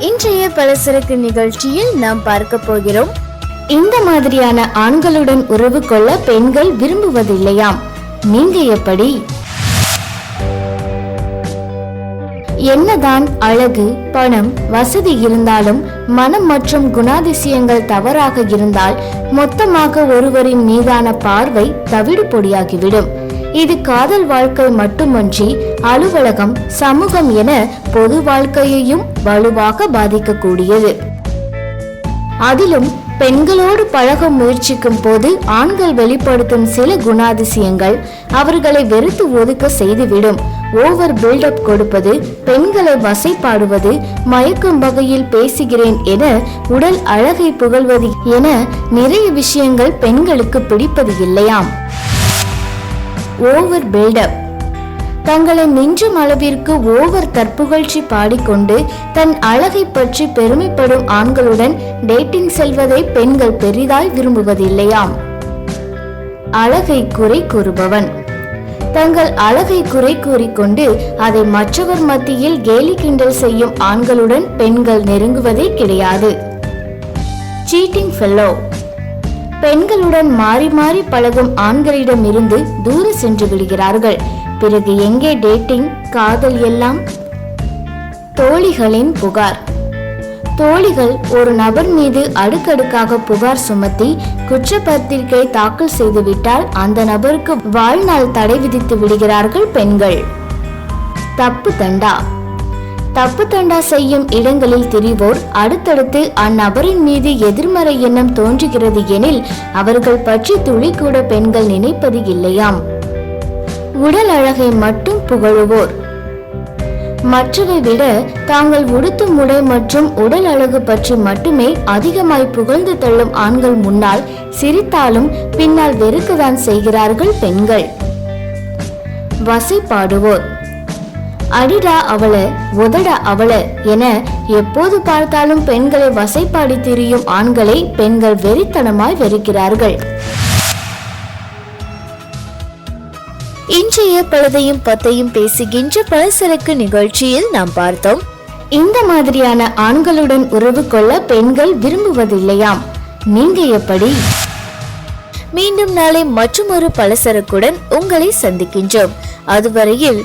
இன்றைய பலசரக்கு நிகழ்ச்சியில் நாம் பார்க்க போகிறோம். இந்த மாதிரியான ஆண்களுடன் உறவு கொள்ள பெண்கள் விரும்புவதில்லையாம். நீங்க எப்படி? என்னதான் அழகு பணம் வசதி இருந்தாலும் மனம் மற்றும் குணாதிசயங்கள் தவறாக இருந்தால் மொத்தமாக ஒருவரின் மீதான பார்வை தவிடு பொடியாகிவிடும் இது காதல் வாழ்க்கை மட்டுமன்றி அலுவலகம் சமூகம் என பொது வாழ்க்கையையும் வலுவாக பாதிக்கக்கூடியது. அதிலும் பெண்களோடு பழக முயற்சிக்கும் போது ஆண்கள் வெளிப்படுத்தும் சில குணாதிசயங்கள் அவர்களை வெறுத்து ஒதுக்க செய்துவிடும். ஓவர் பில்டப் கொடுப்பது பெண்களை வசைப்பாடுவது மயக்கும் வகையில் பேசுகிறேன் என உடல் அழகை புகழ்வது என நிறைய விஷயங்கள் பெண்களுக்கு பிடிப்பது இல்லையாம். Over buildup. தங்களை மிஞ்சும் அளவிற்கு ஓவர் தற்புகழ்ச்சி பாடிக்கொண்டு தன் அழகை பற்றி பெருமைப்படும் ஆண்களுடன் டேட்டிங் செல்வதை பெண்கள் பெரிதாய் விரும்புவதில்லையாம். அழகை குறை கூறுபவன். தங்கள் அழகை குறை கூறிக்கொண்டு அதை மற்றவர் மத்தியில் கேலி கிண்டல் செய்யும் ஆண்களுடன் பெண்கள் நெருங்குவதே கிடையாது. Cheating fellow. பெண்களுடன் மாறி மாறி பழகும் ஆண்களிடம் இருந்து தூர சென்று விடுகிறார்கள். பிறகு எங்கே டேட்டிங் காதல் எல்லாம்? தோழிகளின் புகார். தோழிகள் ஒரு நபர் மீது அடுக்கடுக்காக புகார் சுமத்தி குற்றப்பத்திரிகை தாக்கல் செய்துவிட்டால் அந்த நபருக்கு வாழ்நாள் தடை விதித்து விடுகிறார்கள் பெண்கள். தப்பு தண்டா. தப்பு தண்டா செய்யும் இடங்களில் திரிவோர் அடுத்தடுத்து அந்நபரின் மீது எதிர்மறை எண்ணம் தோன்றுகிறது எனில் அவர்கள் பற்றி துளி கூட பெண்கள் நினைப்பது இல்லையாம். உடல் அழகை மட்டும் புகழுவோர். மற்றவை விட தாங்கள் உடுத்தும் உடை மற்றும் உடல் அழகு பற்றி மட்டுமே அதிகமாய் புகழ்ந்து தள்ளும் ஆண்கள் முன்னால் சிரித்தாலும் பின்னால் வெறுக்கத்தான் செய்கிறார்கள் பெண்கள். வசைப்பாடுவோர் அடிடா அவள உதடா அவள என எப்போது பார்த்தாலும் பெண்களை வசைப்பாடி திரியும் ஆண்களை பெண்கள் வெறித்தனமாய் வெறுக்கிறார்கள். இன்றைய பழுதையும் பத்தையும் பேசுகின்ற பலசரக்கு நிகழ்ச்சியில் நாம் பார்த்தோம். இந்த மாதிரியான ஆண்களுடன் உறவு கொள்ள பெண்கள் விரும்புவதில்லையாம். நீங்க எப்படி? மீண்டும் நாளை மற்றொரு பலசரக்குடன் உங்களை சந்திக்கின்றோம். அதுவரையில்